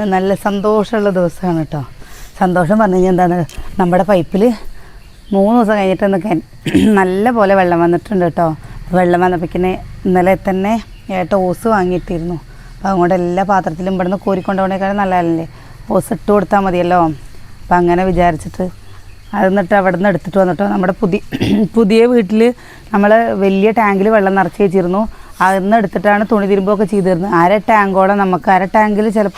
നല്ല സന്തോഷമുള്ള ദിവസമാണ് കേട്ടോ. സന്തോഷം പറഞ്ഞു കഴിഞ്ഞാൽ എന്താണ് നമ്മുടെ പൈപ്പിൽ മൂന്ന് ദിവസം കഴിഞ്ഞിട്ട് നല്ല പോലെ വെള്ളം വന്നിട്ടുണ്ട് കേട്ടോ. വെള്ളം വന്നപ്പോഴേക്കിന് ഇന്നലെ തന്നെ ഏട്ട ഓസ് വാങ്ങിയിട്ടിരുന്നു. അപ്പോൾ അതുകൊണ്ട് എല്ലാ പാത്രത്തിലും ഇവിടുന്ന് കോരിക്കൊണ്ടുപോകണേക്കാളും നല്ലതല്ലേ? ഓസ് ഇട്ട് കൊടുത്താൽ മതിയല്ലോ. അപ്പം അങ്ങനെ വിചാരിച്ചിട്ട് അത് എന്നിട്ട് അവിടെ നിന്ന് എടുത്തിട്ട് വന്നിട്ടോ. നമ്മുടെ പുതിയ പുതിയ വീട്ടിൽ നമ്മൾ വലിയ ടാങ്കിൽ വെള്ളം നിറച്ച് വെച്ചിരുന്നു. അതിൽ നിന്ന് എടുത്തിട്ടാണ് തുണി തിരുമ്പൊക്കെ ചെയ്തിരുന്നത്. അര ടാങ്കോളം നമുക്ക് അര ടാങ്കിൽ ചില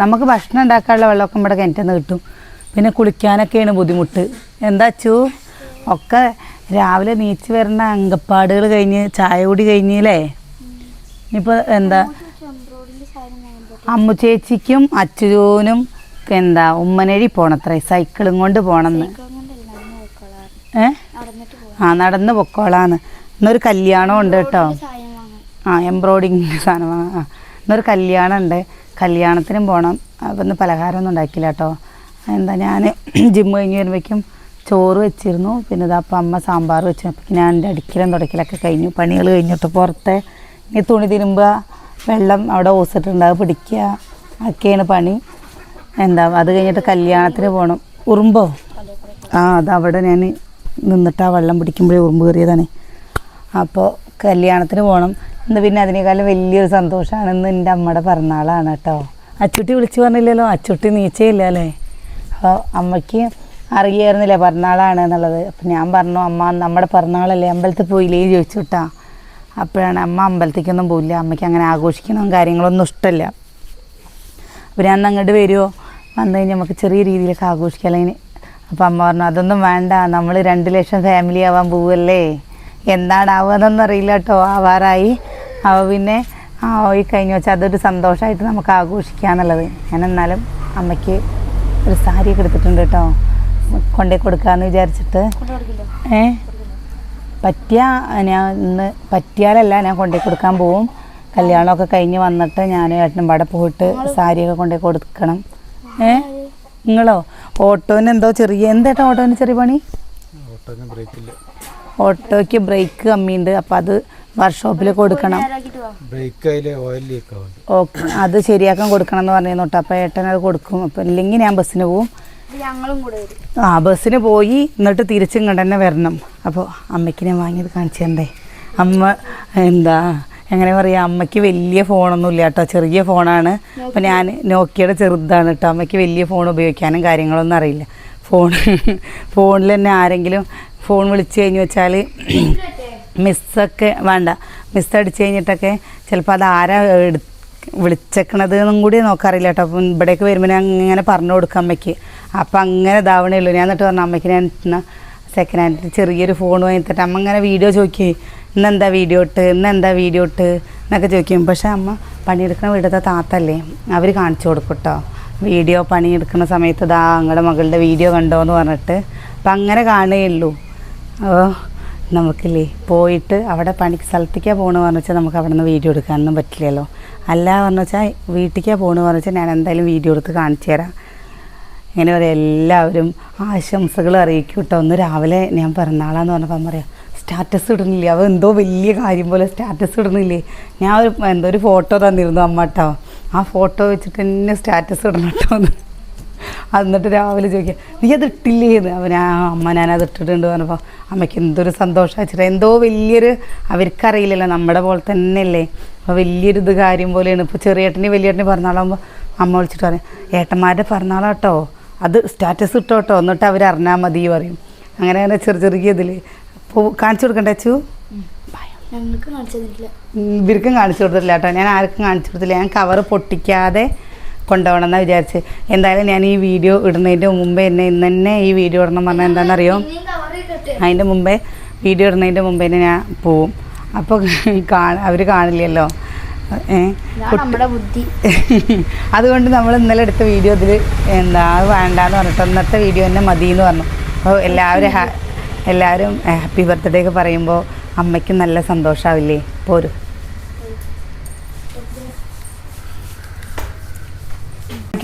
നമുക്ക് ഭക്ഷണം ഉണ്ടാക്കാനുള്ള വെള്ളമൊക്കെ നമ്മുടെ കിണറ്റിൽ നിന്ന് കിട്ടും. പിന്നെ കുളിക്കാനൊക്കെയാണ് ബുദ്ധിമുട്ട്. എന്താ അച്ചു? ഒക്കെ രാവിലെ നീച്ച് വരുന്ന അങ്കപ്പാടുകൾ കഴിഞ്ഞ് ചായ കൂടി കഴിഞ്ഞില്ലേ? ഇനിയിപ്പോൾ എന്താ? അമ്മു ചേച്ചിക്കും അച്ചുജോനും എന്താ ഉമ്മനഴി പോണത്രേ. സൈക്കിളും കൊണ്ട് പോണെന്ന്. ഏ? ആ നടന്ന് പൊക്കോളാന്ന്. ഇന്നൊരു കല്യാണം ഉണ്ട് കേട്ടോ. ആ എംബ്രോയിഡിങ് സാധനം ആ ഇന്നൊരു കല്യാണം ഉണ്ട് കല്യാണത്തിനും പോകണം അപ്പം ഇന്ന് പലഹാരമൊന്നും ഉണ്ടാക്കില്ല കേട്ടോ എന്താ ഞാൻ ജിമ്മ് കഴിഞ്ഞ് വരുമ്പോഴേക്കും ചോറ് വെച്ചിരുന്നു. പിന്നെ ഇതാ അപ്പം അമ്മ സാമ്പാർ വെച്ചു. ഞാൻ എന്റെ അടിക്കലും തുടക്കലൊക്കെ കഴിഞ്ഞു. പണികൾ കഴിഞ്ഞിട്ട് പുറത്തെ ഇനി തുണി തിരുമ്പുക വെള്ളം അവിടെ ഓസിട്ടുണ്ടാകും പിടിക്കുക. ഒക്കെയാണ് പണി. എന്താ അത് കഴിഞ്ഞിട്ട് കല്യാണത്തിന് പോകണം ഉറുമ്പോ? ആ അതവിടെ ഞാൻ നിന്നിട്ട് ആ വെള്ളം പിടിക്കുമ്പോഴേ ഉറുമ്പ് കയറിയതാണ്. അപ്പോൾ കല്യാണത്തിന് പോകണം ഇന്ന് പിന്നെ അതിനേക്കാളും വലിയൊരു സന്തോഷമാണ് ഇന്ന് എന്റെ അമ്മയുടെ പിറന്നാളാണ് കേട്ടോ. അച്ചുട്ടി വിളിച്ചു പറഞ്ഞില്ലല്ലോ. അച്ചുട്ടി നീച്ചയില്ല അല്ലേ? അപ്പോൾ അമ്മയ്ക്ക് അറിയായിരുന്നില്ല പിറന്നാളാണ് എന്നുള്ളത്. അപ്പം ഞാൻ പറഞ്ഞു അമ്മ നമ്മുടെ പിറന്നാളല്ലേ? അമ്പലത്തിൽ പോയില്ലേ? ചോദിച്ചു കേട്ടാ. അപ്പോഴാണ് അമ്മ അമ്പലത്തേക്കൊന്നും പോയില്ല അമ്മയ്ക്ക് അങ്ങനെ ആഘോഷിക്കണം കാര്യങ്ങളൊന്നും ഇഷ്ടമല്ല. അപ്പോൾ ഞാൻ അങ്ങോട്ട് വരുമോ വന്നു കഴിഞ്ഞാൽ നമുക്ക് ചെറിയ രീതിയിലൊക്കെ ആഘോഷിക്കാം. അല്ലെങ്കിൽ അപ്പം അമ്മ പറഞ്ഞു അതൊന്നും വേണ്ട. നമ്മൾ രണ്ട് ലക്ഷം ഫാമിലി ആവാൻ പോവല്ലേ എന്താണ് ആവുകയെന്നൊന്നും അറിയില്ല കേട്ടോ. ആവാറായി. അവ പിന്നെ ആയി കഴിഞ്ഞു വെച്ചാൽ അതൊരു സന്തോഷമായിട്ട് നമുക്ക് ആഘോഷിക്കാന്നുള്ളത്. ഞാൻ എന്നാലും അമ്മയ്ക്ക് ഒരു സാരിയൊക്കെ എടുത്തിട്ടുണ്ട് കേട്ടോ. കൊണ്ടേ കൊടുക്കാമെന്ന് വിചാരിച്ചിട്ട്. ഏ? പറ്റിയ ഞാൻ ഇന്ന് പറ്റിയാലല്ല ഞാൻ കൊണ്ടേ കൊടുക്കാൻ പോവും. കല്യാണമൊക്കെ കഴിഞ്ഞ് വന്നിട്ട് ഞാൻ ഏട്ടനും പാടെ പോയിട്ട് സാരിയൊക്കെ കൊണ്ടേ കൊടുക്കണം. ഏ? നിങ്ങളോ? ഓട്ടോന് എന്തോ ചെറിയ എന്താ ഓട്ടോന് ചെറിയ പണി? ഓട്ടോന് ഓട്ടോയ്ക്ക് ബ്രേക്ക് കമ്മിയുണ്ട്. അപ്പോൾ അത് വർക്ക്ഷോപ്പിൽ കൊടുക്കണം. Brake oil okay. അത് ശരിയാക്കാൻ കൊടുക്കണം എന്ന് പറഞ്ഞു തൊട്ട് അപ്പോൾ ഏട്ടൻ അത് കൊടുക്കും. അപ്പോൾ ഇല്ലെങ്കിൽ ഞാൻ ബസ്സിന് പോവും. ഞങ്ങളും കൂടെ വരും. ആ ബസ്സിന് പോയി എന്നിട്ട് തിരിച്ചും ഇങ്ങോട്ട് തന്നെ വരണം. അപ്പോൾ അമ്മയ്ക്ക് ഞാൻ വാങ്ങിയത് കാണിച്ചു തരണ്ടേ? അമ്മ എന്താ എങ്ങനെ പറയാ? അമ്മയ്ക്ക് വലിയ ഫോണൊന്നും ഇല്ല കേട്ടോ. ചെറിയ ഫോണാണ്. അപ്പോൾ ഞാൻ നോക്കിയുടെ ചെറുതാണ് കേട്ടോ. അമ്മയ്ക്ക് വലിയ ഫോൺ ഉപയോഗിക്കാനും കാര്യങ്ങളൊന്നും അറിയില്ല. ഫോൺ ഫോണിൽ തന്നെ ആരെങ്കിലും ഫോൺ വിളിച്ചു കഴിഞ്ഞ് വെച്ചാൽ മിസ്സൊക്കെ വേണ്ട. മിസ് അടിച്ചു കഴിഞ്ഞിട്ടൊക്കെ ചിലപ്പോൾ അത് ആരാ എടു കൂടി നോക്കാറില്ല കേട്ടോ. അപ്പം ഇവിടേക്ക് വരുമ്പോൾ ഞാൻ ഇങ്ങനെ പറഞ്ഞു കൊടുക്കാം അമ്മയ്ക്ക്. അപ്പം അങ്ങനെ ഇതാവണേ ഉള്ളൂ ഞാൻ എന്നിട്ട് പറഞ്ഞു അമ്മയ്ക്ക് ഞാൻ സെക്കൻഡ് ഹാൻഡ് ചെറിയൊരു ഫോൺ വാങ്ങിത്തട്ടെ അമ്മ ഇങ്ങനെ വീഡിയോ ചോദിക്കേ ഇന്നെന്താ വീഡിയോ ഇട്ട്? ഇന്നെന്താ വീഡിയോ ഇട്ട്? എന്നൊക്കെ ചോദിക്കും. പക്ഷേ അമ്മ പണിയെടുക്കുന്ന വീടത്തെ താത്തല്ലേ അവർ കാണിച്ചു കൊടുക്കും കേട്ടോ. വീഡിയോ പണിയെടുക്കുന്ന സമയത്ത് ദാ നിങ്ങളുടെ മകളുടെ വീഡിയോ കണ്ടോ എന്ന് പറഞ്ഞിട്ട്. അപ്പം അങ്ങനെ കാണുകയുള്ളൂ. അപ്പോൾ നമുക്കില്ലേ പോയിട്ട് അവിടെ പണി സ്ഥലത്തേക്കാണ് പോകണമെന്ന് പറഞ്ഞു വെച്ചാൽ നമുക്ക് അവിടെ നിന്ന് വീഡിയോ എടുക്കാനൊന്നും പറ്റില്ലല്ലോ. അല്ല പറഞ്ഞു വെച്ചാൽ വീട്ടിലേക്കാണ് പോകണമെന്ന് പറഞ്ഞു വെച്ചാൽ ഞാൻ എന്തായാലും വീഡിയോ എടുത്ത് കാണിച്ചു തരാം. ഇങ്ങനെ പറയാം എല്ലാവരും ആശംസകൾ അറിയിക്കും കേട്ടോ. ഒന്ന് രാവിലെ ഞാൻ പിറന്നാളാന്ന് പറഞ്ഞപ്പോൾ പറയാം സ്റ്റാറ്റസ് ഇടുന്നില്ലേ? അവ എന്തോ വലിയ കാര്യം പോലെ സ്റ്റാറ്റസ് ഇടുന്നില്ലേ? ഞാൻ ഒരു എന്തോ ഒരു ഫോട്ടോ തന്നിരുന്നു അമ്മ കേട്ടോ. ആ ഫോട്ടോ വെച്ചിട്ട് തന്നെ സ്റ്റാറ്റസ് ഇടണം കേട്ടോ എന്നിട്ട് രാവിലെ ചോദിക്കുക നീ അത് ഇട്ടില്ലേ എന്ന് അവൻ ആ അമ്മ ഞാനത് ഇട്ടിട്ടുണ്ട് പറഞ്ഞപ്പോൾ അമ്മയ്ക്ക് എന്തൊരു സന്തോഷം വെച്ചിട്ട് എന്തോ വലിയൊരു അവർക്കറിയില്ലല്ലോ നമ്മുടെ പോലെ തന്നെയല്ലേ. അപ്പോൾ വലിയൊരു ഇത് കാര്യം പോലെയാണ്. ഇപ്പോൾ ചെറിയേട്ടനെ വലിയേട്ടനെ പിറന്നാളാകുമ്പോൾ അമ്മ വിളിച്ചിട്ട് പറയും ഏട്ടന്മാരുടെ പിറന്നാളാട്ടോ. അത് സ്റ്റാറ്റസ് ഇട്ടോ കേട്ടോ എന്നിട്ട് അവർ അറിഞ്ഞാൽ മതി പറയും. അങ്ങനെ അങ്ങനെ ചെറിയ ചെറിയ ഇതിൽ അപ്പോൾ കാണിച്ചു കൊടുക്കണ്ടേ അച്ചു? ഇവർക്കും കാണിച്ചു കൊടുത്തില്ല കേട്ടോ. ഞാൻ ആർക്കും കാണിച്ചു കൊടുത്തില്ല. ഞാൻ കവർ പൊട്ടിക്കാതെ കൊണ്ടുപോകണം എന്നാണ് വിചാരിച്ച്. എന്തായാലും ഞാൻ ഈ വീഡിയോ ഇടുന്നതിന്റെ മുമ്പേ എന്നെ ഇന്ന് തന്നെ ഈ വീഡിയോ ഇടണം പറഞ്ഞാൽ എന്താണെന്നറിയോ? അതിന്റെ മുമ്പേ വീഡിയോ ഇടുന്നതിന്റെ മുമ്പേ തന്നെ ഞാൻ പോവും. അപ്പോൾ അവർ കാണില്ലല്ലോ. ബുദ്ധി. അതുകൊണ്ട് നമ്മൾ ഇന്നലെ എടുത്ത വീഡിയോ ഇതിൽ എന്താ വേണ്ടാന്ന് പറഞ്ഞിട്ട് ഇന്നത്തെ വീഡിയോ തന്നെ മതി എന്ന് പറഞ്ഞു. അപ്പോൾ എല്ലാവരും എല്ലാവരും ഹാപ്പി ബർത്ത്ഡേ ഒക്കെ പറയുമ്പോൾ അമ്മയ്ക്കും നല്ല സന്തോഷമാവില്ലേ പോരും.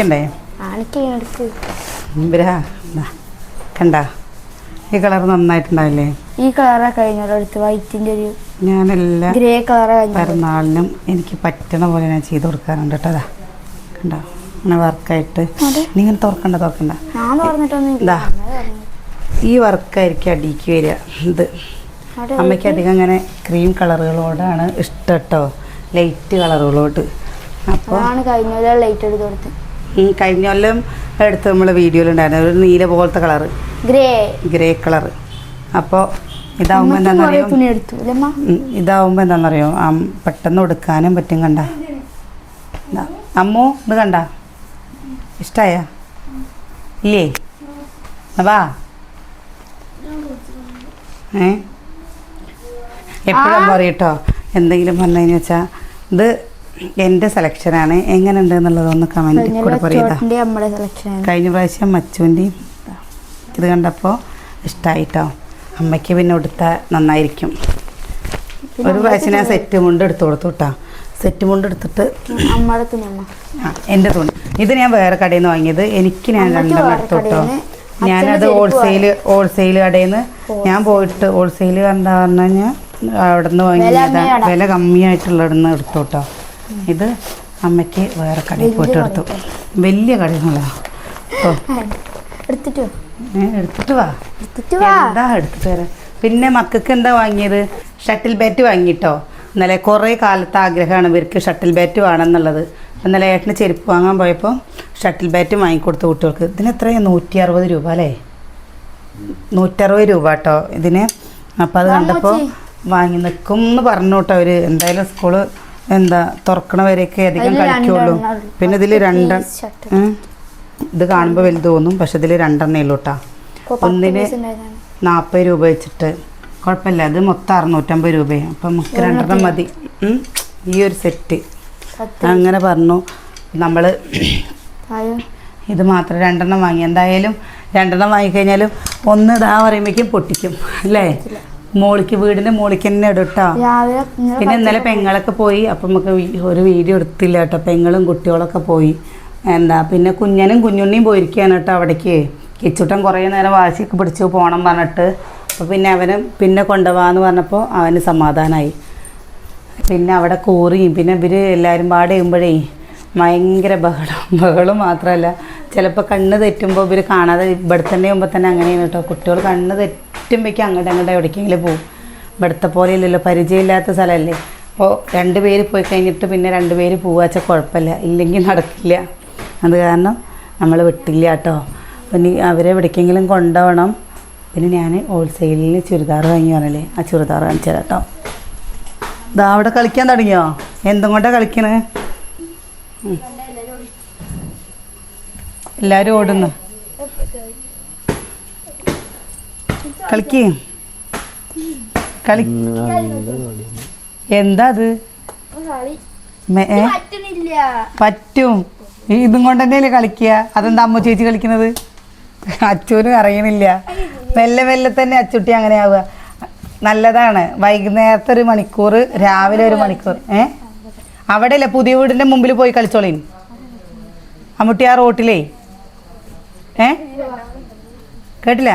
ണ്ടേ ആനക്ക് എടുക്ക് ഇവരാ കണ്ട. ഈ കളർ നന്നായിട്ടുണ്ടാവില്ലേ ഈ കളറാ കഴിഞ്ഞോടടുത്ത് വൈറ്റിന്റെ ഒരു ഞാനെല്ലാം ഗ്രേ കളറാ പിറന്നാളിനും എനിക്ക് പറ്റണ പോലെ ഞാൻ ചെയ്ത് കൊടുക്കാറുണ്ട് കേട്ടോ കണ്ടോ അങ്ങനെ വർക്കായിട്ട്. നീ ഇങ്ങനെ തുറക്കണ്ട തുറക്കണ്ട. ഈ വർക്കായിരിക്കും അടിക്ക് വരിക. ഇത് അമ്മയ്ക്ക് അധികം അങ്ങനെ ക്രീം കളറുകളോടാണ് ഇഷ്ടം കേട്ടോ. ലൈറ്റ് കളറുകളോട്. അപ്പോൾ ലൈറ്റ് എടുത്ത് കൊടുത്ത്. ഈ കഴിഞ്ഞ കൊല്ലം എടുത്ത് നമ്മൾ വീഡിയോയിലുണ്ടായിരുന്നു ഒരു നീല പോലത്തെ കളറ് ഗ്രേ ഗ്രേ കളറ് അപ്പോൾ ഇതാവുമ്പോൾ എന്താണെന്നറിയോ ഇതാവുമ്പോൾ എന്താണെന്നറിയോ പെട്ടെന്ന് ഉടുക്കാനും പറ്റും കണ്ട. അമ്മു ഇത് കണ്ട. ഇഷ്ടായ? ഇല്ലേ? വാ. ഏ? എപ്പോഴും പറയട്ടോ എന്തെങ്കിലും പറഞ്ഞു വെച്ചാൽ ഇത് എന്റെ സെലക്ഷനാണ്. എങ്ങനെയുണ്ട് എന്നുള്ളതൊന്ന് കമന്റ് കൂടെ പറയുക കഴിഞ്ഞ പ്രാവശ്യം മച്ചുവിന്റെയും ഇത് കണ്ടപ്പോൾ ഇഷ്ടമായിട്ടോ അമ്മയ്ക്ക് പിന്നെ ഉടുത്ത നന്നായിരിക്കും. ഒരു പ്രാവശ്യം ഞാൻ സെറ്റ് മുണ്ട് എടുത്തു കൊടുത്തു കേട്ടോ സെറ്റ് മുണ്ട് എടുത്തിട്ട് എന്റെ ആ എന്റെ തുണി. ഇത് ഞാൻ വേറെ കടയിൽ നിന്ന് വാങ്ങിയത്. എനിക്ക് ഞാൻ രണ്ടെണ്ണം എടുത്തു കേട്ടോ ഞാനത് ഹോൾസെയിൽ ഹോൾസെയിൽ കടയിൽ നിന്ന് ഞാൻ പോയിട്ട് ഹോൾസെയിൽ കണ്ടാ പറഞ്ഞു കഴിഞ്ഞാൽ അവിടെ നിന്ന് വാങ്ങിയതാ. വില വില കമ്മിയായിട്ടുള്ളിടന്ന് എടുത്തു കേട്ടോ ഇത് അമ്മയ്ക്ക് വേറെ കടയിൽ പോയിട്ട് എടുത്തു വലിയ ഓ. എടുത്തിട്ട്. എടുത്തിട്ട് വാ. എന്താ എടുത്തിട്ട് പിന്നെ മക്കൾക്ക് എന്താ വാങ്ങിയത്? ഷട്ടിൽ ബാറ്റ് വാങ്ങിട്ടോ? ഇന്നലെ കുറേ കാലത്തെ ആഗ്രഹമാണ് ഇവർക്ക് ഷട്ടിൽ ബാറ്റ് വേണമെന്നുള്ളത്. ഇന്നലെ ഏട്ടന് ചെരുപ്പ് വാങ്ങാൻ പോയപ്പോൾ ഷട്ടിൽ ബാറ്റ് വാങ്ങിക്കൊടുത്തു കുട്ടികൾക്ക്. ഇതിന് എത്രയാണ് നൂറ്റി അറുപത് രൂപ അല്ലേ? നൂറ്ററുപത് രൂപ കേട്ടോ ഇതിന്. അപ്പം അത് കണ്ടപ്പോൾ വാങ്ങി നിൽക്കും എന്ന് പറഞ്ഞു കേട്ടോ അവർ എന്തായാലും സ്കൂൾ എന്താ തുറക്കണ വരെയൊക്കെ അധികം കഴിക്കുള്ളൂ. പിന്നെ ഇതിൽ രണ്ട്. ഇത് കാണുമ്പോൾ വലുത് തോന്നും പക്ഷെ ഇതിൽ രണ്ടെണ്ണേ ഉള്ളൂ കേട്ടോ ഒന്നിന്. നാൽപ്പത് രൂപ വെച്ചിട്ട്. കുഴപ്പമില്ല അത് മൊത്തം അറുന്നൂറ്റമ്പത് രൂപയാണ് അപ്പം നമുക്ക് രണ്ടെണ്ണം മതി. ഈ ഒരു സെറ്റ്. അങ്ങനെ പറഞ്ഞു. നമ്മൾ ഇത് മാത്രം രണ്ടെണ്ണം വാങ്ങി. എന്തായാലും രണ്ടെണ്ണം വാങ്ങിക്കഴിഞ്ഞാലും ഒന്ന് ഇതാ പറയുമ്പോഴേക്കും പൊട്ടിക്കും. അല്ലേ? മോളിക്ക് വീടിന്റെ മോളിക്ക് തന്നെ ഇടും കേട്ടോ പിന്നെ ഇന്നലെ പെങ്ങളൊക്കെ പോയി അപ്പം നമുക്ക് ഒരു വീഡിയോ എടുത്തില്ല കേട്ടോ പെങ്ങളും കുട്ടികളൊക്കെ പോയി. എന്താ പിന്നെ കുഞ്ഞനും കുഞ്ഞുണ്ണിയും പോയിരിക്കുകയാണ് കേട്ടോ അവിടേക്ക്. കിച്ചുട്ടൻ കുറേ നേരം വാശിക്ക് പിടിച്ച് പോകണം പറഞ്ഞിട്ട്. അപ്പോൾ പിന്നെ അവന് പിന്നെ കൊണ്ടുപോകാന്ന് പറഞ്ഞപ്പോൾ അവന് സമാധാനമായി പിന്നെ അവിടെ കൂറിയും പിന്നെ ഇവർ എല്ലാവരും പാടെ ചെയ്യുമ്പോഴേ ഭയങ്കര ബഹളം. ബഹളം മാത്രമല്ല ചിലപ്പോൾ കണ്ണ് തെറ്റുമ്പോൾ ഇവർ കാണാതെ ഇവിടെ തന്നെ ആകുമ്പോൾ തന്നെ അങ്ങനെയാണ് കേട്ടോ കുട്ടികൾ കണ്ണ് തെറ്റുമ്പോഴേക്കും അങ്ങോട്ട് അങ്ങോട്ട് എവിടേക്കെങ്കിലും പോകും ഇവിടുത്തെ പോലെ ഇല്ലല്ലോ പരിചയമില്ലാത്ത സ്ഥലമല്ലേ? അപ്പോൾ രണ്ട് പേര് പോയി കഴിഞ്ഞിട്ട് പിന്നെ രണ്ട് പേര് പോവാച്ച കുഴപ്പമില്ല. ഇല്ലെങ്കിൽ നടക്കില്ല. അത് കാരണം നമ്മൾ വിട്ടില്ല കേട്ടോ. പിന്നെ അവരെ എവിടേക്കെങ്കിലും കൊണ്ടുപോകണം. പിന്നെ ഞാൻ ഹോൾസെയിലിൽ ചുരിദാർ വാങ്ങി പറഞ്ഞില്ലേ ആ ചുരിദാർ കാണിച്ചു കേട്ടോ. ഇതാ അവിടെ കളിക്കാൻ തുടങ്ങിയോ? എന്തും കൊണ്ടാണ് കളിക്കണേ? എല്ലാവരും ഓടുന്നു. കളിക്കേ. കളി. എന്താ അത്? പറ്റും. ഇതും കൊണ്ട് തന്നെയല്ലേ കളിക്കുക? അതെന്താ അമ്മ ചേച്ചി കളിക്കുന്നത്? അച്ചൂനും അറിയണില്ല. മെല്ലെ മെല്ലെ തന്നെ അച്ചുട്ടി അങ്ങനെ ആവുക. നല്ലതാണ്. വൈകുന്നേരത്തെ ഒരു മണിക്കൂർ രാവിലെ ഒരു മണിക്കൂർ ഏ? അവിടെ അല്ലേ പുതിയ വീടിന്റെ മുമ്പിൽ പോയി കളിച്ചോളീൻ അമ്മുട്ടി ആ റോട്ടിലേ. ഏ? കേട്ടില്ല?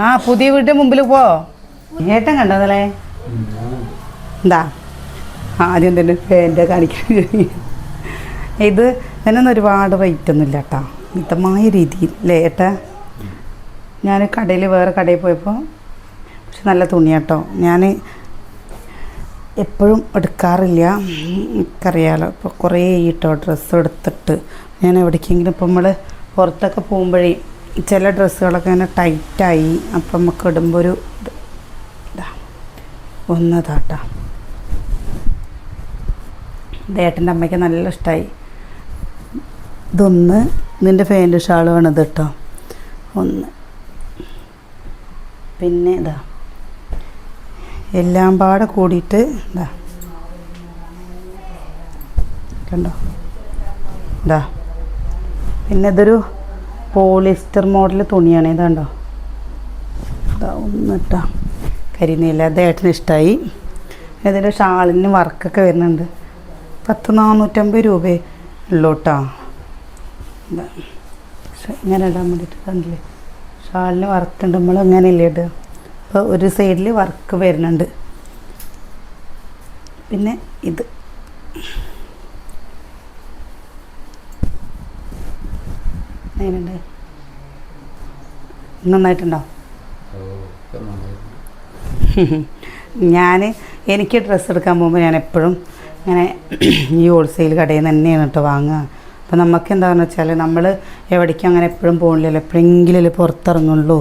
ആ പുതിയ വീട്ടിന് മുമ്പിൽ പോ. ഏട്ടൻ കണ്ടതല്ലേ എന്താ ആദ്യം തന്നെ ഫാന്റെ കാണിക്കാൻ ഇത് ഇതിനൊന്നും ഒരുപാട് റേറ്റ് ഒന്നും ഇല്ല കേട്ടോ മിതമായ രീതിയിൽ അല്ലേ ഏട്ടാ? ഞാൻ കടയിൽ വേറെ കടയിൽ പോയപ്പോൾ പക്ഷെ നല്ല തുണിയാട്ടോ ഞാൻ എപ്പോഴും എടുക്കാറില്ല. എനിക്കറിയാലോ. ഇപ്പോൾ കുറേ ഈട്ടോ ഡ്രസ്സ് എടുത്തിട്ട്. ഞാൻ എവിടേക്കെങ്കിലും ഇപ്പോൾ നമ്മൾ പുറത്തൊക്കെ പോകുമ്പോഴേ ചില ഡ്രസ്സുകളൊക്കെ ഇങ്ങനെ ടൈറ്റായി അപ്പം നമുക്ക് ഇടുമ്പോൾ ഒരു ഒന്ന് ഇതാ ദേട്ടന്റെ അമ്മയ്ക്ക് നല്ല ഇഷ്ടമായി ഇതൊന്ന് നിന്റെ ഫാന്റ് ഷാൾ വേണത് കേട്ടോ ഒന്ന്. പിന്നെ ഇതാ. എല്ലാം പാടെ കൂടിയിട്ട് ഇതാ. കണ്ടോ? ഇതാ. പിന്നെ ഇതൊരു പോളിസ്റ്റർ മോഡൽ തുണിയാണ് ഇതാണ്ടോ? ഇതാ ഒന്ന് ഇട്ടാ. കരിനീല അത് ഏട്ടന് ഇഷ്ടമായി ഇതിന്റെ ഷാളിന് വർക്കൊക്കെ വരുന്നുണ്ട്. പത്ത് നാനൂറ്റമ്പത് രൂപ ഉള്ളൂ കേട്ടോ ഇങ്ങനെ ഇടാൻ വേണ്ടിയിട്ട് കണ്ടില്ലേ? ഷാളിന് വർക്കുണ്ട് നമ്മൾ ഇങ്ങനെയല്ലേ ഇടുക. അപ്പോൾ ഒരു സൈഡിൽ വർക്ക് വരുന്നുണ്ട്. പിന്നെ ഇത്. അതിനുണ്ട്. നന്നായിട്ടുണ്ടോ? ഞാൻ എനിക്ക് ഡ്രസ്സ് എടുക്കാൻ പോകുമ്പോൾ ഞാൻ എപ്പോഴും ഇങ്ങനെ ഈ ഹോൾസെയിൽ കടയിൽ നിന്ന് തന്നെയാണ് കേട്ടോ വാങ്ങുക. അപ്പോൾ നമുക്ക് എന്താണെന്ന് വെച്ചാൽ നമ്മൾ എവിടേക്കും അങ്ങനെ എപ്പോഴും പോകണില്ലല്ലോ എപ്പോഴെങ്കിലും പുറത്തിറങ്ങുള്ളൂ.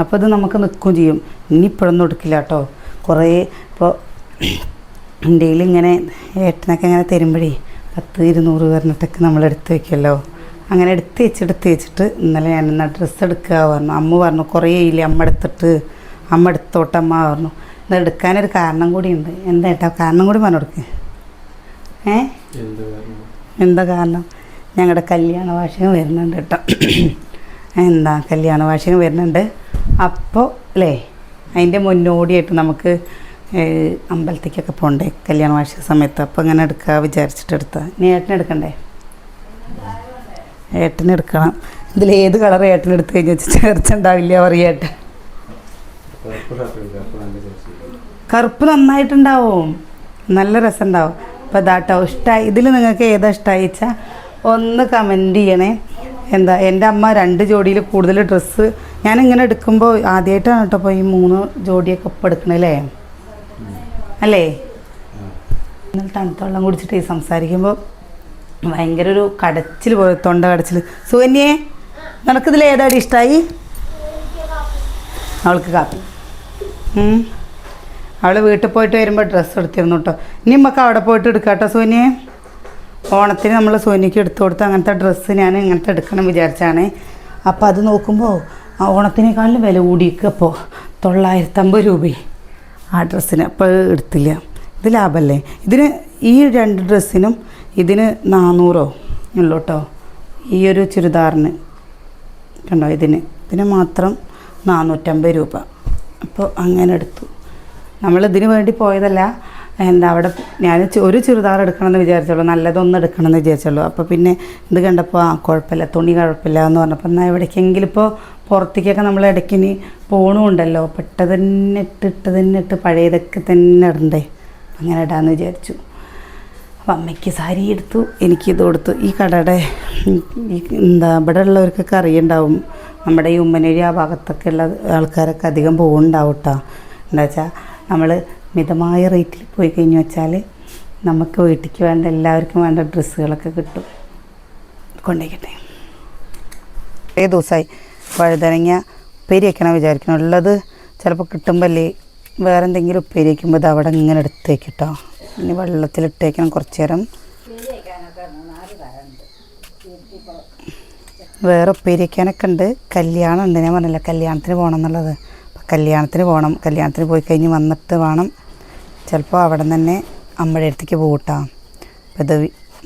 അപ്പോൾ ഇത് നമുക്ക് നിൽക്കുകയും ചെയ്യും. ഇനി ഇപ്പോഴൊന്നും എടുക്കില്ല കേട്ടോ. കുറേ ഇപ്പോൾ ഇന്ത്യയിൽ ഇങ്ങനെ ഏട്ടനൊക്കെ ഇങ്ങനെ തരുമ്പോഴേ പത്ത് ഇരുന്നൂറ് പറഞ്ഞിട്ടൊക്കെ നമ്മൾ എടുത്ത് വെക്കുമല്ലോ അങ്ങനെ എടുത്ത് വെച്ചിട്ട് എടുത്ത് വെച്ചിട്ട് ഇന്നലെ ഞാൻ എന്നാൽ ഡ്രസ്സ് എടുക്കുക പറഞ്ഞു. അമ്മ പറഞ്ഞു കുറേ ഇല്ല അമ്മ എടുത്തിട്ട്? അമ്മ എടുത്തോട്ടെ അമ്മ പറഞ്ഞു. ഇത് എടുക്കാനൊരു കാരണം കൂടിയുണ്ട് എന്താ ഏട്ടാ? കാരണം കൂടി പറഞ്ഞു കൊടുക്ക്. ഏ? എന്താ കാരണം? ഞങ്ങളുടെ കല്യാണ വാർഷികം വരുന്നുണ്ട് കേട്ടോ. എന്താ കല്യാണ വാർഷികം വരുന്നുണ്ട്. അപ്പോൾ അല്ലേ? അതിന്റെ മുന്നോടിയായിട്ട് നമുക്ക് അമ്പലത്തേക്കൊക്കെ പോകണ്ടേ കല്യാണ വാർഷിക സമയത്ത്? അപ്പോൾ അങ്ങനെ എടുക്കുക വിചാരിച്ചിട്ട് എടുത്താൽ നീ ഏട്ടനെ എടുക്കണ്ടേ ഏട്ടനെ എടുക്കണം ഇതിൽ ഏത് കളർ ഏട്ടൻ എടുത്തു കഴിഞ്ഞാൽ ചേർച്ചുണ്ടാവില്ല ഉണ്ടാവില്ല ഏട്ടൻ. കറുപ്പ് നന്നായിട്ടുണ്ടാവും. നല്ല രസമുണ്ടാവും. അപ്പോൾ ഇതാട്ടോ ഇഷ്ടമായി ഇതിൽ നിങ്ങൾക്ക് ഏതാ ഇഷ്ടമായി വെച്ചാൽ ഒന്ന് കമന്റ് ചെയ്യണേ. എന്താ എന്റെ അമ്മ രണ്ട് ജോഡിയിൽ കൂടുതൽ ഡ്രസ്സ് ഞാൻ ഇങ്ങനെ എടുക്കുമ്പോൾ ആദ്യമായിട്ടാണ് കേട്ടോ അപ്പോൾ ഈ മൂന്ന് ജോഡിയൊക്കെ ഒപ്പം എടുക്കണല്ലേ അല്ലേ? ഇന്നലെ തണുത്ത വെള്ളം കുടിച്ചിട്ട് സംസാരിക്കുമ്പോൾ ഭയങ്കര ഒരു കടച്ചിൽ പോലെ തൊണ്ട കടച്ചിൽ സുകന്യേ നിനക്കിതിൽ ഏതാടി ഇഷ്ടമായി അവൾക്ക് കാപ്പി. അവൾ വീട്ടിൽ പോയിട്ട് വരുമ്പോൾ ഡ്രസ്സ് എടുത്തിരുന്നു കേട്ടോ ഇനി നമുക്ക് അവിടെ പോയിട്ട് എടുക്കാം കേട്ടോ സോനിയെ ഓണത്തിന് നമ്മൾ സോനിക്ക് എടുത്തു കൊടുത്ത് അങ്ങനത്തെ ഡ്രസ്സ് ഞാൻ ഇങ്ങനത്തെ എടുക്കണം വിചാരിച്ചാണ്. അപ്പോൾ അത് നോക്കുമ്പോൾ ഓണത്തിനേക്കാളും വില കൂടിയിക്കപ്പോൾ തൊള്ളായിരത്തമ്പത് രൂപ ആ ഡ്രസ്സിന് അപ്പോൾ എടുത്തില്ല. ഇത് ലാഭമല്ലേ ഇതിന് ഈ രണ്ട് ഡ്രസ്സിനും ഇതിന് നാനൂറോ ഉള്ളൂ കേട്ടോ ഈ ഒരു ചുരിദാറിന് കണ്ടോ ഇതിന്? ഇതിന് മാത്രം നാനൂറ്റമ്പത് രൂപ. അപ്പോൾ അങ്ങനെ എടുത്തു. നമ്മൾ ഇതിന് വേണ്ടി പോയതല്ല. എന്താ അവിടെ ഞാൻ ഒരു ചുരിദാർ എടുക്കണമെന്ന് വിചാരിച്ചുള്ളൂ. നല്ലതൊന്നും എടുക്കണമെന്ന് വിചാരിച്ചുള്ളൂ. അപ്പോൾ പിന്നെ ഇത് കണ്ടപ്പോൾ ആ കുഴപ്പമില്ല. തുണി കുഴപ്പമില്ല എന്ന് പറഞ്ഞപ്പോൾ എന്നാൽ എവിടേക്കെങ്കിലും ഇപ്പോൾ പുറത്തേക്കൊക്കെ നമ്മൾ ഇടയ്ക്കിനി ഇനി പെട്ട പെട്ടതന്നെ ഇട്ട് ഇട്ട് തന്നെ ഇട്ട് പഴയതൊക്കെ തന്നെ ഇടണ്ടേ? അങ്ങനെ ഇടാമെന്ന് വിചാരിച്ചു. അപ്പം അമ്മയ്ക്ക് സാരി എടുത്തു എനിക്കിത് കൊടുത്തു. ഈ കടയുടെ എന്താ ഇവിടെ ഉള്ളവർക്കൊക്കെ അറിയുണ്ടാവും. നമ്മുടെ ഈ ഉമ്മനേരി ആ ഭാഗത്തൊക്കെ ഉള്ള ആൾക്കാരൊക്കെ അധികം പോകുന്നുണ്ടാവും കേട്ടോ എന്താ വെച്ചാൽ നമ്മൾ മിതമായ റേറ്റിൽ പോയി കഴിഞ്ഞു വെച്ചാൽ നമുക്ക് വീട്ടിലേക്ക് വേണ്ട എല്ലാവർക്കും വേണ്ട ഡ്രസ്സുകളൊക്കെ കിട്ടും. കൊണ്ടേക്കട്ടെ. കുറേ ദിവസമായി വഴുതനങ്ങ ഉപ്പേരി വയ്ക്കണം വിചാരിക്കണം ഉള്ളത് ചിലപ്പോൾ കിട്ടുമ്പോൾ അല്ലേ വേറെ എന്തെങ്കിലും ഉപ്പേരി വയ്ക്കുമ്പോൾ ഇത് അവിടെ ഇങ്ങനെ എടുത്ത് വയ്ക്കും കേട്ടോ ഇനി വെള്ളത്തിലിട്ടേക്കണം കുറച്ച് നേരം വേറെ ഉപ്പേരിക്കാനൊക്കെ ഉണ്ട്. കല്യാണം ഉണ്ട്. ഞാൻ പറഞ്ഞില്ല കല്യാണത്തിന് പോകണം എന്നുള്ളത്. അപ്പം കല്യാണത്തിന് പോകണം. കല്യാണത്തിന് പോയി കഴിഞ്ഞ് വന്നിട്ട് വേണം. ചിലപ്പോൾ അവിടെ തന്നെ അമ്മയുടെ അടുത്തേക്ക് പോകട്ടാ അപ്പം ഇത്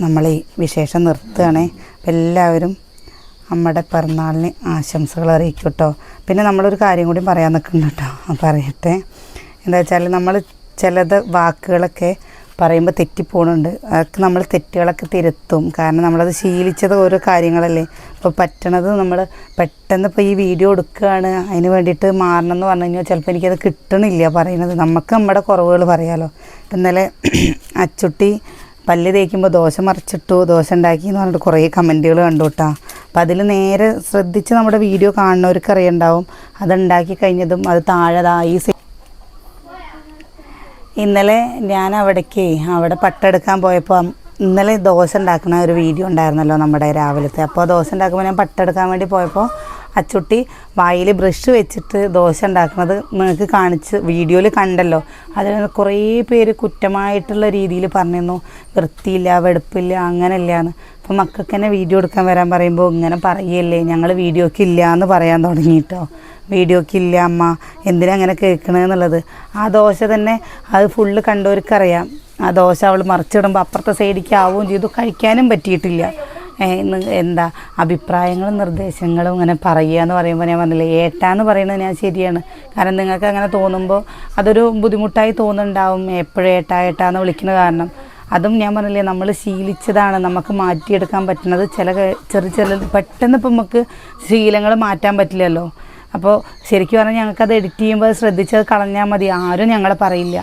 നമ്മൾ ഈ വിശേഷം നിർത്തുകയാണ്. അപ്പം എല്ലാവരും അമ്മയുടെ പിറന്നാളിന് ആശംസകൾ അറിയിക്കും കേട്ടോ പിന്നെ നമ്മളൊരു കാര്യം കൂടി പറയാൻ നിൽക്കുന്നുണ്ട് കേട്ടോ. പറയട്ടെ. എന്താ വെച്ചാൽ നമ്മൾ ചിലത് വാക്കുകളൊക്കെ പറയുമ്പോൾ തെറ്റിപ്പോണുണ്ട്. അതൊക്കെ നമ്മൾ തെറ്റുകളൊക്കെ തിരുത്തും. കാരണം നമ്മളത് ശീലിച്ചത് ഓരോ കാര്യങ്ങളല്ലേ. അപ്പോൾ പറ്റണത് നമ്മൾ പെട്ടെന്ന് ഇപ്പോൾ ഈ വീഡിയോ എടുക്കുകയാണ് അതിന് വേണ്ടിയിട്ട് മാറണം എന്ന് പറഞ്ഞു കഴിഞ്ഞാൽ ചിലപ്പോൾ എനിക്കത് കിട്ടണില്ല പറയുന്നത്. നമുക്ക് നമ്മുടെ കുറവുകൾ പറയാമല്ലോ ഇന്നലെ അച്ചുട്ടി പല്ല് തേക്കുമ്പോൾ ദോശ മറിച്ചിട്ടു ദോശ ഉണ്ടാക്കി എന്ന് പറഞ്ഞിട്ട് കുറേ കമന്റുകൾ കണ്ടു കേട്ടോ അപ്പോൾ അതിൽ നേരെ ശ്രദ്ധിച്ച് നമ്മുടെ വീഡിയോ കാണുന്നവർക്ക് അറിയണ്ടാവും അതുണ്ടാക്കി കഴിഞ്ഞതും അത് താഴെതായി ഇന്നലെ ഞാൻ അവിടേക്ക് അവിടെ പട്ടെടുക്കാൻ പോയപ്പോൾ ഇന്നലെ ദോശ ഉണ്ടാക്കുന്ന ഒരു വീഡിയോ ഉണ്ടായിരുന്നല്ലോ നമ്മുടെ രാവിലത്തെ. അപ്പോൾ ദോശ ഉണ്ടാക്കുമ്പോൾ ഞാൻ പട്ടെടുക്കാൻ വേണ്ടി പോയപ്പോൾ അച്ചുട്ടി വായിൽ ബ്രഷ് വെച്ചിട്ട് ദോശ ഉണ്ടാക്കുന്നത് നിങ്ങൾക്ക് കാണിച്ച് വീഡിയോയിൽ കണ്ടല്ലോ. അതിൽ കുറേ പേര് കുറ്റമായിട്ടുള്ള രീതിയിൽ പറഞ്ഞിരുന്നു. വൃത്തിയില്ല വെടുപ്പില്ല അങ്ങനെയില്ല എന്ന് അപ്പോൾ മക്കൾക്ക് തന്നെ വീഡിയോ എടുക്കാൻ വരാൻ പറയുമ്പോൾ ഇങ്ങനെ പറയല്ലേ ഞങ്ങൾ വീഡിയോക്ക് ഇല്ല എന്ന് പറയാൻ തുടങ്ങിയിട്ടോ വീഡിയോക്ക് ഇല്ല അമ്മ. എന്തിനാ അങ്ങനെ കേൾക്കണമെന്നുള്ളത് ആ ദോശ തന്നെ അത് ഫുള്ള് കണ്ടവർക്കറിയാം. ആ ദോശ അവൾ മറിച്ചിടുമ്പോൾ അപ്പുറത്തെ സൈഡിലേക്ക് ആവുകയും ചെയ്തു. കഴിക്കാനും പറ്റിയിട്ടില്ല. എന്താ? അഭിപ്രായങ്ങളും നിർദ്ദേശങ്ങളും ഇങ്ങനെ പറയുക എന്ന് പറയുമ്പോൾ ഞാൻ പറഞ്ഞില്ലേ ഏട്ടാന്ന് പറയുന്നത് ഞാൻ ശരിയാണ്. കാരണം നിങ്ങൾക്ക് അങ്ങനെ തോന്നുമ്പോൾ അതൊരു ബുദ്ധിമുട്ടായി തോന്നുന്നുണ്ടാവും. എപ്പോഴും ഏട്ടാ ഏട്ടാന്ന് വിളിക്കുന്ന കാരണം. അതും ഞാൻ പറഞ്ഞില്ലേ നമ്മൾ ശീലിച്ചതാണ് നമുക്ക് മാറ്റിയെടുക്കാൻ പറ്റുന്നത്. ചില ചെറു ചെറിയ ചെറിയ പെട്ടെന്ന് ഇപ്പം നമുക്ക് ശീലങ്ങൾ മാറ്റാൻ പറ്റില്ലല്ലോ. അപ്പോൾ ശരിക്കും പറഞ്ഞാൽ ഞങ്ങൾക്കത് എഡിറ്റ് ചെയ്യുമ്പോൾ ശ്രദ്ധിച്ചത് കളഞ്ഞാൽ മതി. ആരും ഞങ്ങളെ പറയില്ല.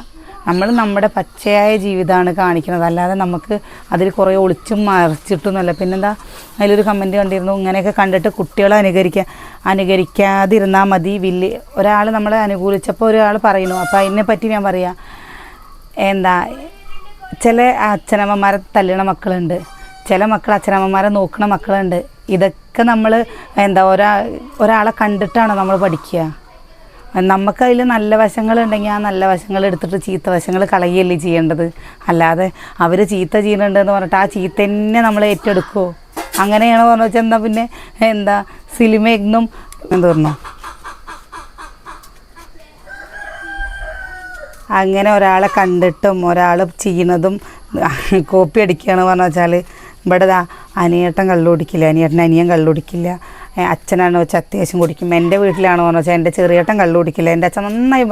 നമ്മൾ നമ്മുടെ പച്ചയായ ജീവിതമാണ് കാണിക്കുന്നത്. അല്ലാതെ നമുക്ക് അതിൽ കുറേ ഒളിച്ചും മറിച്ചിട്ടൊന്നുമല്ല. പിന്നെന്താ അതിലൊരു കമന്റ് കണ്ടിരുന്നു ഇങ്ങനെയൊക്കെ കണ്ടിട്ട് കുട്ടികളെ അനുകരിക്കുക അനുകരിക്കാതിരുന്നാൽ മതി വലിയ ഒരാൾ നമ്മളെ അനുകൂലിച്ചപ്പോൾ ഒരാൾ പറയുന്നു. അപ്പോൾ അതിനെ പറ്റി ഞാൻ പറയാം എന്താ ചില അച്ഛനമ്മമാരെ തല്ലണ മക്കളുണ്ട്. ചില മക്കൾ അച്ഛനമ്മമാരെ നോക്കണ മക്കളുണ്ട്. ഇതൊക്കെ നമ്മൾ എന്താ ഒരാ ഒരാളെ കണ്ടിട്ടാണോ നമ്മൾ പഠിക്കുക? നമുക്ക് അതിൽ നല്ല വശങ്ങളുണ്ടെങ്കിൽ ആ നല്ല വശങ്ങൾ എടുത്തിട്ട് ചീത്ത വശങ്ങൾ കളയുകയല്ലേ ചെയ്യേണ്ടത്? അല്ലാതെ അവർ ചീത്ത ചെയ്യുന്നുണ്ടെന്ന് പറഞ്ഞിട്ട് ആ ചീത്ത തന്നെ നമ്മൾ ഏറ്റെടുക്കുമോ അങ്ങനെയാണ് പറഞ്ഞു വെച്ചാൽ എന്താ പിന്നെ എന്താ സിനിമയെന്നും എന്താ പറഞ്ഞു? അങ്ങനെ ഒരാളെ കണ്ടിട്ടും ഒരാൾ ചെയ്യുന്നതും കോപ്പി അടിക്കുകയാണ് പറഞ്ഞു വെച്ചാൽ ഇവിടെ ദാ അനിയേട്ടൻ കള്ളു കുടിക്കില്ല അനിയേട്ടൻ അനിയൻ കള്ളു കുടിക്കില്ല. അച്ഛനാണ് വെച്ചാൽ അത്യാവശ്യം കുടിക്കും. എന്റെ വീട്ടിലാണ് പറഞ്ഞു വെച്ചാൽ എന്റെ ചെറിയേട്ടൻ കള്ളു കുടിക്കില്ല. എന്റെ അച്ഛൻ നന്നായി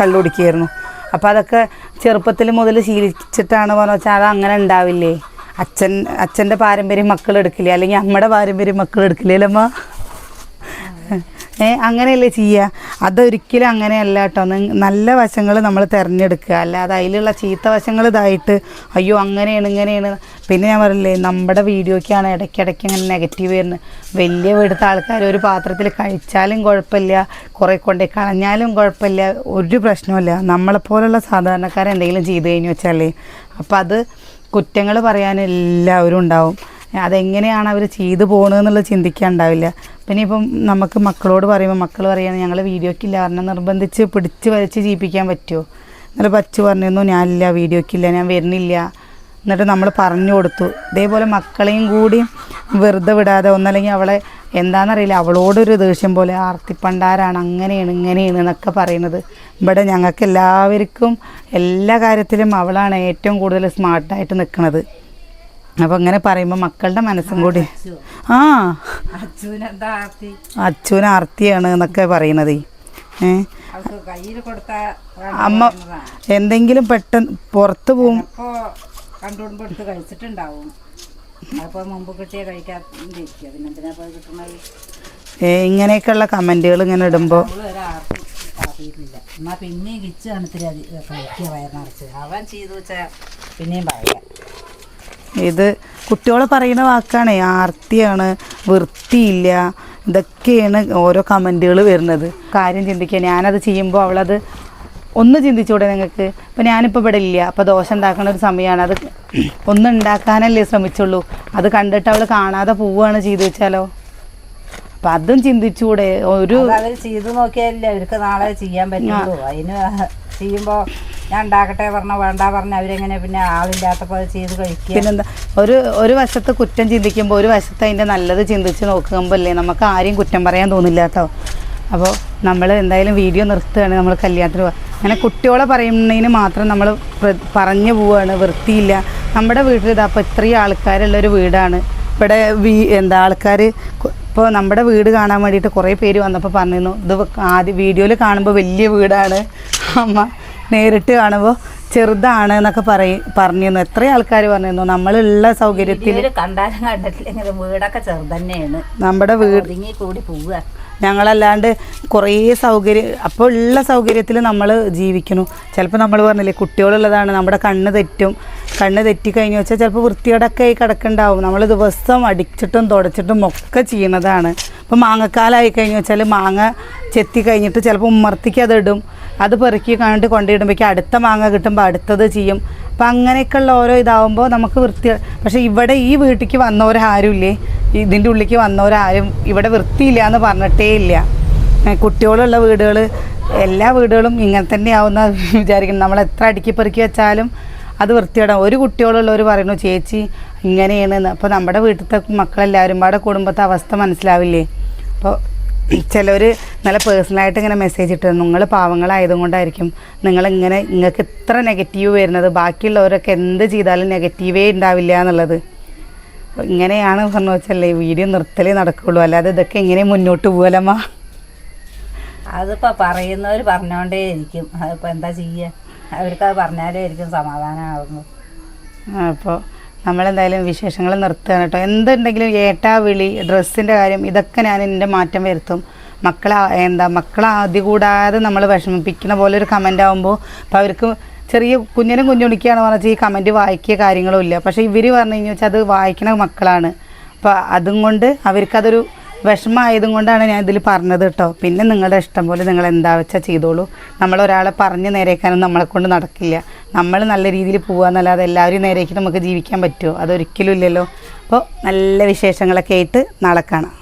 കള്ളു കുടിക്കുമായിരുന്നു അപ്പോൾ അതൊക്കെ ചെറുപ്പത്തിൽ മുതൽ ശീലിച്ചിട്ടാണ് പറഞ്ഞു വെച്ചാൽ അത് അങ്ങനെ ഉണ്ടാവില്ലേ? അച്ഛൻ അച്ഛന്റെ പാരമ്പര്യം മക്കൾ എടുക്കില്ല? അല്ലെങ്കിൽ അമ്മയുടെ പാരമ്പര്യം അമ്മ ഏ അങ്ങനെയല്ലേ ചെയ്യുക അതൊരിക്കലും അങ്ങനെയല്ല കേട്ടോ നല്ല വശങ്ങൾ നമ്മൾ തിരഞ്ഞെടുക്കുക അല്ലാതെ അതിലുള്ള ചീത്ത വശങ്ങൾ ഇതായിട്ട് അയ്യോ അങ്ങനെയാണ് ഇങ്ങനെയാണ്. പിന്നെ ഞാൻ പറയില്ലേ നമ്മുടെ വീഡിയോക്കാണ് ഇടയ്ക്കിടയ്ക്ക് ഇങ്ങനെ നെഗറ്റീവ് വരുന്നത് വലിയ വീടുത്തെ ആൾക്കാർ ഒരു പാത്രത്തിൽ കഴിച്ചാലും കുഴപ്പമില്ല കുറേ കൊണ്ടേ കളഞ്ഞാലും കുഴപ്പമില്ല ഒരു പ്രശ്നമില്ല നമ്മളെപ്പോലുള്ള സാധാരണക്കാരെന്തെങ്കിലും ചെയ്തു കഴിഞ്ഞു വെച്ചാലേ അപ്പോൾ അത് കുറ്റങ്ങൾ പറയാൻ എല്ലാവരും ഉണ്ടാവും. അതെങ്ങനെയാണ് അവർ ചെയ്തു പോകണമെന്നുള്ളത് ചിന്തിക്കാൻ ഉണ്ടാവില്ല. പിന്നെ ഇപ്പം നമുക്ക് മക്കളോട് പറയുമ്പോൾ മക്കൾ പറയുകയാണ് ഞങ്ങൾ വീഡിയോക്കില്ല കാരണം നിർബന്ധിച്ച് പിടിച്ച് വലിച്ച് ചെയ്യിപ്പിക്കാൻ പറ്റുമോ? എന്നിട്ട് പച്ചു പറഞ്ഞിരുന്നു ഞാനില്ല വീഡിയോക്കില്ല ഞാൻ വരുന്നില്ല. എന്നിട്ട് നമ്മൾ പറഞ്ഞു കൊടുത്തു. ഇതേപോലെ മക്കളെയും കൂടി വെറുതെ വിടാതെ ഒന്നല്ലെങ്കിൽ അവളെ എന്താണെന്നറിയില്ല അവളോടൊരു ദേഷ്യം പോലെ ആർത്തിപ്പണ്ടാരാണ് അങ്ങനെയാണ് ഇങ്ങനെയാണ് എന്നൊക്കെ പറയുന്നത്. ഇവിടെ ഞങ്ങൾക്ക് എല്ലാവർക്കും എല്ലാ കാര്യത്തിലും അവളാണ് ഏറ്റവും കൂടുതൽ സ്മാർട്ടായിട്ട് നിൽക്കുന്നത് അപ്പോൾ അങ്ങനെ പറയുമ്പോ മക്കളുടെ മനസ്സും കൂടി ആ. അച്ഛൻ ആർത്തിയാണ് എന്നൊക്കെ പറയണത് അമ്മ എന്തെങ്കിലും പെട്ടെന്ന് പുറത്ത് പോകും അപ്പോ കഴിച്ചിട്ടുണ്ടാവും. അപ്പൊ കിട്ടുന്നത്? ഏ, ഇങ്ങനെയൊക്കെയുള്ള കമന്റുകൾ ഇങ്ങനെ ഇടുമ്പോ പിന്നെ അവൻ ചെയ്തു വെച്ചാൽ പിന്നെയും പറയാം ഇത് കുട്ടികൾ പറയുന്ന വാക്കാണ്. ആർത്തിയാണ് വൃത്തിയില്ല ഇതൊക്കെയാണ് ഓരോ കമന്റുകൾ വരുന്നത്. കാര്യം ചിന്തിക്കുക. ഞാനത് ചെയ്യുമ്പോൾ അവളത് ഒന്ന് ചിന്തിച്ചൂടെ നിങ്ങൾക്ക് ഇപ്പം ഞാനിപ്പോൾ ഇവിടെ ഇല്ല. അപ്പോൾ ദോശ ഉണ്ടാക്കുന്ന ഒരു സമയമാണ് അത് ഒന്ന് ഉണ്ടാക്കാനല്ലേ ശ്രമിച്ചുള്ളൂ. അത് കണ്ടിട്ട് അവൾ കാണാതെ പോവുകയാണ് ചെയ്തു വെച്ചാലോ? അപ്പം അതും ചിന്തിച്ചൂടെ. ഒരു ചെയ്തു നോക്കിയാലേ അവർക്ക് നാളെ ചെയ്യാൻ പറ്റുള്ളൂ. അതിന് ചെയ്യുമ്പോ ഞാൻ ഉണ്ടാക്കട്ടെ പറഞ്ഞ വേണ്ട പറഞ്ഞ അവരെങ്ങനെ പിന്നെ ആളില്ലാത്തപ്പോൾ അത് ചെയ്ത് കഴിക്കുക. പിന്നെന്താ ഒരു ഒരു വശത്ത് കുറ്റം ചിന്തിക്കുമ്പോൾ ഒരു വശത്ത് അതിന്റെ നല്ലത് ചിന്തിച്ച് നോക്കുമ്പോൾ അല്ലേ നമുക്ക് ആരെയും കുറ്റം പറയാൻ തോന്നില്ല കേട്ടോ. അപ്പോൾ നമ്മൾ എന്തായാലും വീഡിയോ നിർത്തുകയാണ് നമ്മൾ കല്യാണത്തിന് പോവാ. അങ്ങനെ കുട്ടികളെ പറയുന്നതിന് മാത്രം നമ്മൾ പറഞ്ഞു പോവുകയാണ് വൃത്തിയില്ല. നമ്മുടെ വീട്ടിൽ ഇതാ അപ്പോൾ ഇത്രയും ആൾക്കാരുള്ളൊരു വീടാണ്. ഇവിടെ വീ എന്താ ആൾക്കാർ ഇപ്പോൾ നമ്മുടെ വീട് കാണാൻ വേണ്ടിയിട്ട് കുറേ പേര് വന്നപ്പോൾ പറഞ്ഞിരുന്നു ഇത് ആദ്യം വീഡിയോയിൽ കാണുമ്പോൾ വലിയ വീടാണ്. അമ്മ നേരിട്ട് കാണുമ്പോൾ ചെറുതാണ് എന്നൊക്കെ പറയും പറഞ്ഞിരുന്നു. എത്ര ആൾക്കാർ പറഞ്ഞിരുന്നു. നമ്മളുള്ള സൗകര്യത്തിൽ കണ്ടാലും വീടൊക്കെ ചെറുതന്നെയാണ്. നമ്മുടെ വീട് കൂടി പോവുക. ഞങ്ങളല്ലാണ്ട് കുറേ സൗകര്യം അപ്പോൾ ഉള്ള സൗകര്യത്തിൽ നമ്മൾ ജീവിക്കുന്നു. ചിലപ്പോൾ നമ്മൾ പറഞ്ഞില്ലേ കുട്ടികളുള്ളതാണ് നമ്മുടെ കണ്ണ് തെറ്റും. കണ്ണ് തെറ്റി കഴിഞ്ഞു വെച്ചാൽ ചിലപ്പോൾ വൃത്തിയോടൊക്കെ ആയി കിടക്കുന്നുണ്ടാവും നമ്മൾ ദിവസം അടിച്ചിട്ടും തുടച്ചിട്ടും ഒക്കെ ചെയ്യുന്നതാണ്. ഇപ്പോൾ മാങ്ങക്കാലമായി കഴിഞ്ഞു വെച്ചാൽ മാങ്ങ ചെത്തി കഴിഞ്ഞിട്ട് ചിലപ്പോൾ ഉമ്മർത്തിക്ക് അത് ഇടും അത് പെറുക്കി കണ്ടിട്ട് കൊണ്ടിടുമ്പോഴേക്കും അടുത്ത മാങ്ങ കിട്ടുമ്പോൾ അടുത്തത് ചെയ്യും. അപ്പം അങ്ങനെയൊക്കെയുള്ള ഓരോ ഇതാവുമ്പോൾ നമുക്ക് വൃത്തി പക്ഷേ ഇവിടെ ഈ വീട്ടിലേക്ക് വന്നവരാരും ഇല്ലേ ഇതിന്റെ ഉള്ളിലേക്ക് വന്നവരാരും ഇവിടെ വൃത്തിയില്ല എന്ന് പറഞ്ഞിട്ടേ ഇല്ല. കുട്ടികളുള്ള വീടുകൾ എല്ലാ വീടുകളും ഇങ്ങനെ തന്നെ ആവുന്ന വിചാരിക്കുന്നു. നമ്മൾ എത്ര അടുക്കി പെറുക്കി വെച്ചാലും അത് വൃത്തിയിടാം ഒരു കുട്ടികളുള്ളവർ പറയുന്നു ചേച്ചി ഇങ്ങനെയാണ് അപ്പോൾ നമ്മുടെ വീട്ടിലത്തെ മക്കളെല്ലാവരും പാടെ കുടുംബത്തെ അവസ്ഥ മനസ്സിലാവില്ലേ? അപ്പോൾ ചിലർ നല്ല പേഴ്സണലായിട്ട് ഇങ്ങനെ മെസ്സേജ് ഇട്ട് നിങ്ങൾ പാവങ്ങളായതുകൊണ്ടായിരിക്കും നിങ്ങളിങ്ങനെ നിങ്ങൾക്ക് ഇത്ര നെഗറ്റീവ് വരുന്നത്. ബാക്കിയുള്ളവരൊക്കെ എന്ത് ചെയ്താലും നെഗറ്റീവേ ഉണ്ടാവില്ല എന്നുള്ളത്. ഇങ്ങനെയാണ് പറഞ്ഞു വെച്ചല്ലേ വീഡിയോ നിർത്തലേ നടക്കുള്ളൂ. അല്ലാതെ ഇതൊക്കെ എങ്ങനെ മുന്നോട്ട് പോകലമ്മ അതിപ്പോ പറയുന്നവർ പറഞ്ഞോണ്ടേ ഇരിക്കും. അതിപ്പോ എന്താ ചെയ്യുക അവർക്ക് അത് പറഞ്ഞാലേ ആയിരിക്കും സമാധാനമാകുന്നു അപ്പോൾ നമ്മളെന്തായാലും വിശേഷങ്ങൾ നിർത്തുകയാണ് കേട്ടോ. എന്തുണ്ടെങ്കിലും ഏട്ടാ വിളി ഡ്രസ്സിന്റെ കാര്യം ഇതൊക്കെ ഞാൻ എന്റെ മാറ്റം വരുത്തും. മക്കളെ എന്താ മക്കളെ ആദ്യ കൂടാതെ നമ്മൾ വിഷമിപ്പിക്കുന്ന പോലെ ഒരു കമന്റ് ആകുമ്പോൾ അപ്പോൾ അവർക്ക് ചെറിയ കുഞ്ഞിനും കുഞ്ഞുണിക്കാണ് പറഞ്ഞാൽ ഈ കമന്റ് വായിക്കുക കാര്യങ്ങളും ഇല്ല. പക്ഷേ ഇവർ പറഞ്ഞു കഴിഞ്ഞാൽ അത് വായിക്കുന്ന മക്കളാണ്. അപ്പോൾ അതും കൊണ്ട് അവർക്കതൊരു വിഷമമായതും കൊണ്ടാണ് ഞാൻ ഇതിൽ പറഞ്ഞത് കേട്ടോ പിന്നെ നിങ്ങളുടെ ഇഷ്ടം പോലെ നിങ്ങൾ എന്താ വെച്ചാൽ ചെയ്തോളൂ. നമ്മളൊരാളെ പറഞ്ഞ് നേരേക്കാനൊന്നും നമ്മളെ കൊണ്ട് നടക്കില്ല. നമ്മൾ നല്ല രീതിയിൽ പോകുക എന്നല്ലാതെ എല്ലാവരും നേരേക്ക് നമുക്ക് ജീവിക്കാൻ പറ്റുമോ അതൊരിക്കലും ഇല്ലല്ലോ. അപ്പോൾ നല്ല വിശേഷങ്ങളൊക്കെ ആയിട്ട് നാളെ കാണാം.